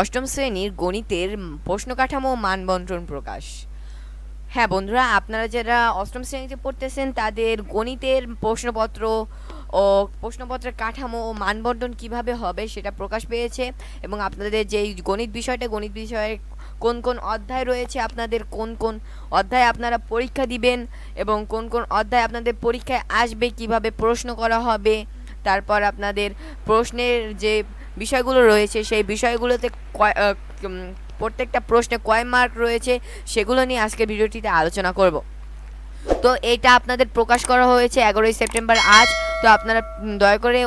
অষ্টম শ্রেণির গণিতের প্রশ্ন কাঠামো ও মানবন্টন প্রকাশ। হ্যাঁ বন্ধুরা, আপনারা যারা অষ্টম শ্রেণীতে পড়তেছেন, তাদের গণিতের প্রশ্নপত্র ও প্রশ্নপত্রের কাঠামো ও মানবন্টন কীভাবে হবে সেটা প্রকাশ পেয়েছে এবং আপনাদের যেই গণিত বিষয়টা, গণিত বিষয়ে কোন কোন অধ্যায় রয়েছে, আপনাদের কোন কোন অধ্যায় আপনারা পরীক্ষা দিবেন এবং কোন কোন অধ্যায় আপনাদের পরীক্ষায় আসবে, কীভাবে প্রশ্ন করা হবে, তারপর আপনাদের প্রশ্নের যে বিষয়গুলো রয়েছে, সেই বিষয়গুলোতে প্রত্যেকটা প্রশ্নে কয় মার্ক রয়েছে, সেগুলো নিয়ে আজকের ভিডিওটিতে আলোচনা করব। তো এটা আপনাদের প্রকাশ করা হয়েছে এগারোই সেপ্টেম্বর আজ, তো আপনারা দয়া করে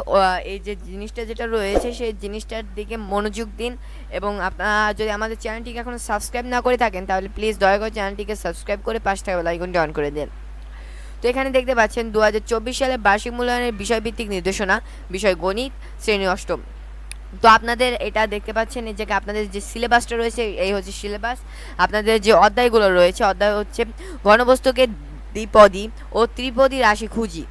এই যে জিনিসটা যেটা রয়েছে, সেই জিনিসটার দিকে মনোযোগ দিন এবং আপনারা যদি আমাদের চ্যানেলটিকে এখনও সাবস্ক্রাইব না করে থাকেন, তাহলে প্লিজ দয়া করে চ্যানেলটিকে সাবস্ক্রাইব করে পাঁচ টাকা লাইকনটি অন করে দিন। তো এখানে দেখতে পাচ্ছেন দু হাজার চব্বিশ সালে বার্ষিক মূল্যায়নের বিষয়ভিত্তিক নির্দেশনা, বিষয় গণিত, শ্রেণি অষ্টম। তো আপনাদের এটা দেখতে পাচ্ছেন, এই জায়গায় আপনাদের যে সিলেবাসটা রয়েছে, এই হচ্ছে সিলেবাস আপনাদের যে অধ্যায়গুলো রয়েছে, অধ্যায় হচ্ছে ঘনবস্তুকে দ্বিপদী ও ত্রিপদী রাশি খুঁজি।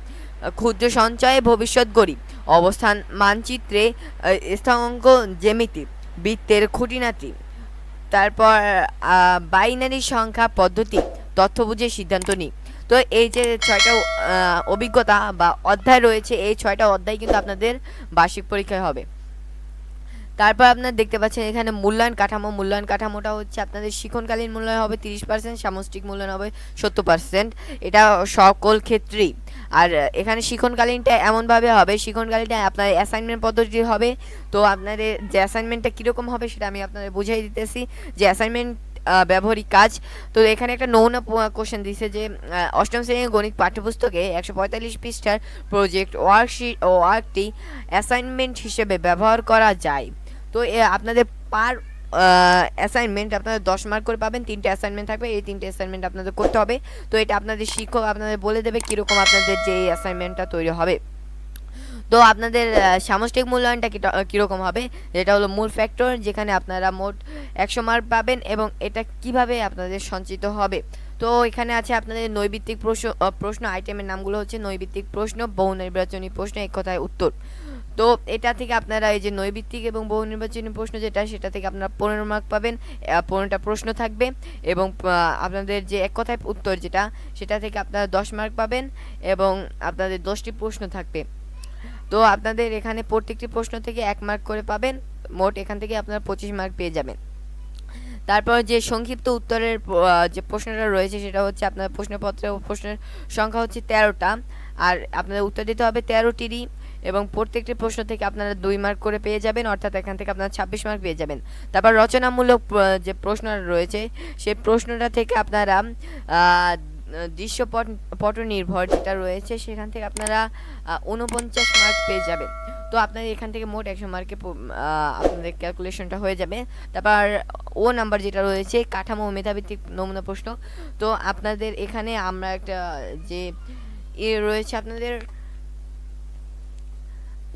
ক্ষুদ্র সঞ্চয়ে ভবিষ্যৎ গড়ি। অবস্থান, মানচিত্রে স্থানাঙ্ক জ্যামিতি, বৃত্তের খুঁটিনাটি। তারপর বাইনারি সংখ্যা পদ্ধতি, তথ্য বুঝে সিদ্ধান্ত নিই তো এই যে ছয়টা অভিজ্ঞতা বা অধ্যায় রয়েছে, এই ছয়টা অধ্যায় কিন্তু আপনাদের বার্ষিক পরীক্ষায় হবে। তারপর আপনার দেখতে পাচ্ছেন এখানে মূল্যায়ন কাঠামো, মূল্যায়ন কাঠামোটা হচ্ছে আপনাদের শিক্ষণকালীন মূল্যায়ন হবে তিরিশ পার্সেন্ট সামষ্টিক মূল্যায়ন হবে সত্তর পার্সেন্ট এটা সকল ক্ষেত্রেই। আর এখানে শিক্ষণকালীনটা এমনভাবে হবে শিক্ষণকালীনটা আপনার অ্যাসাইনমেন্ট পদ্ধতি হবে। তো আপনাদের যে অ্যাসাইনমেন্টটা কীরকম হবে সেটা আমি আপনাদের বুঝিয়ে দিতেছি। যে অ্যাসাইনমেন্ট ব্যবহারিক কাজ। তো এখানে একটা নমুনা কোশ্চেন দিছে যে অষ্টম শ্রেণির গণিত পাঠ্যপুস্তকে একশো পঁয়তাল্লিশ পৃষ্ঠার প্রজেক্ট ওয়ার্কশিট ও ওয়ার্কটি অ্যাসাইনমেন্ট হিসেবে ব্যবহার করা যায়। তো আপনাদের পার অ্যাসাইনমেন্ট আপনাদের দশ মার্ক করে পাবেন, তিনটে অ্যাসাইনমেন্ট থাকবে, এই তিনটে অ্যাসাইনমেন্ট আপনাদের করতে হবে। তো, এটা আপনাদের শিক্ষক আপনাদের বলে দেবে কীরকম আপনাদের যে অ্যাসাইনমেন্টটা তৈরি হবে। তো, আপনাদের সামষ্টিক মূল্যায়নটা কীরকম হবে? যেটা হলো মূল ফ্যাক্টর যেখানে আপনারা মোট একশো মার্ক পাবেন এবং এটা কীভাবে আপনাদের সঞ্চিত হবে। তো, এখানে আছে আপনাদের নৈবিত্তিক প্রশ্ন প্রশ্ন আইটেমের নামগুলো হচ্ছে নৈবিত্তিক প্রশ্ন, বহু নির্বাচনী প্রশ্ন, এক কথায় উত্তর। তো এটা থেকে আপনারা এই যে নৈবিত্তিক এবং বহু নির্বাচনী প্রশ্ন যেটা, সেটা থেকে আপনারা পনেরো মার্ক পাবেন। পনেরোটা প্রশ্ন থাকবে এবং আপনাদের যে এক কথায় উত্তর যেটা, সেটা থেকে আপনারা দশ মার্ক পাবেন এবং আপনাদের দশটি প্রশ্ন থাকবে। তো আপনাদের এখানে প্রত্যেকটি প্রশ্ন থেকে এক মার্ক করে পাবেন, মোট এখান থেকে আপনারা পঁচিশ মার্ক পেয়ে যাবেন। তারপর যে সংক্ষিপ্ত উত্তরের যে প্রশ্নটা রয়েছে, সেটা হচ্ছে আপনার প্রশ্নপত্রে, প্রশ্নের সংখ্যা হচ্ছে তেরোটা। আর আপনাদের উত্তর দিতে হবে তেরোটিরই। এবং প্রত্যেকটি প্রশ্ন থেকে আপনারা দুই মার্ক করে পেয়ে যাবেন, অর্থাৎ এখান থেকে আপনারা ছাব্বিশ মার্ক পেয়ে যাবেন। তারপর রচনামূলক যে প্রশ্ন রয়েছে, সেই প্রশ্নটা থেকে আপনারা দৃশ্যপট পট নির্ভর যেটা রয়েছে, সেখান থেকে আপনারা উনপঞ্চাশ মার্ক পেয়ে যাবেন। তো আপনাদের এখান থেকে মোট একশো মার্কে আপনাদের ক্যালকুলেশনটা হয়ে যাবে। তারপর ও নাম্বার যেটা রয়েছে, কাঠামো মেধাভিত্তিক নমুনা প্রশ্ন। তো আপনাদের এখানে আমরা একটা, যে ইয়ে রয়েছে আপনাদের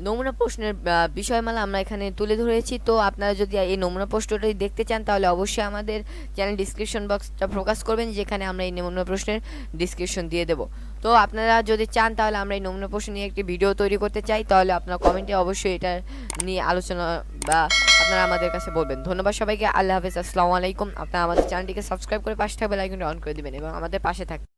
নমুনা প্রশ্নের বিষয়মালা আমরা এখানে তুলে ধরেছি। তো আপনারা যদি এই নমুনা প্রশ্নটি দেখতে চান, তাহলে অবশ্যই আমাদের চ্যানেল ডিসক্রিপশন বক্সটা প্রকাশ করবেন, যেখানে আমরা এই নমুনা প্রশ্নের ডিসক্রিপশন দিয়ে দেব। তো আপনারা যদি চান, তাহলে আমরা এই নমুনা প্রশ্ন নিয়ে একটি ভিডিও তৈরি করতে চাই, তাহলে আপনারা কমেন্টে অবশ্যই এটা নিয়ে আলোচনা বা আপনারা আমাদের কাছে বলবেন। ধন্যবাদ সবাইকে, আল্লাহ হাফেজ, আসসালামু আলাইকুম। আপনারা আমাদের চ্যানেলটিকে সাবস্ক্রাইব করে পাশে থাকবে লাইকনটা অন করে দিবেন এবং আমাদের পাশে থাকবেন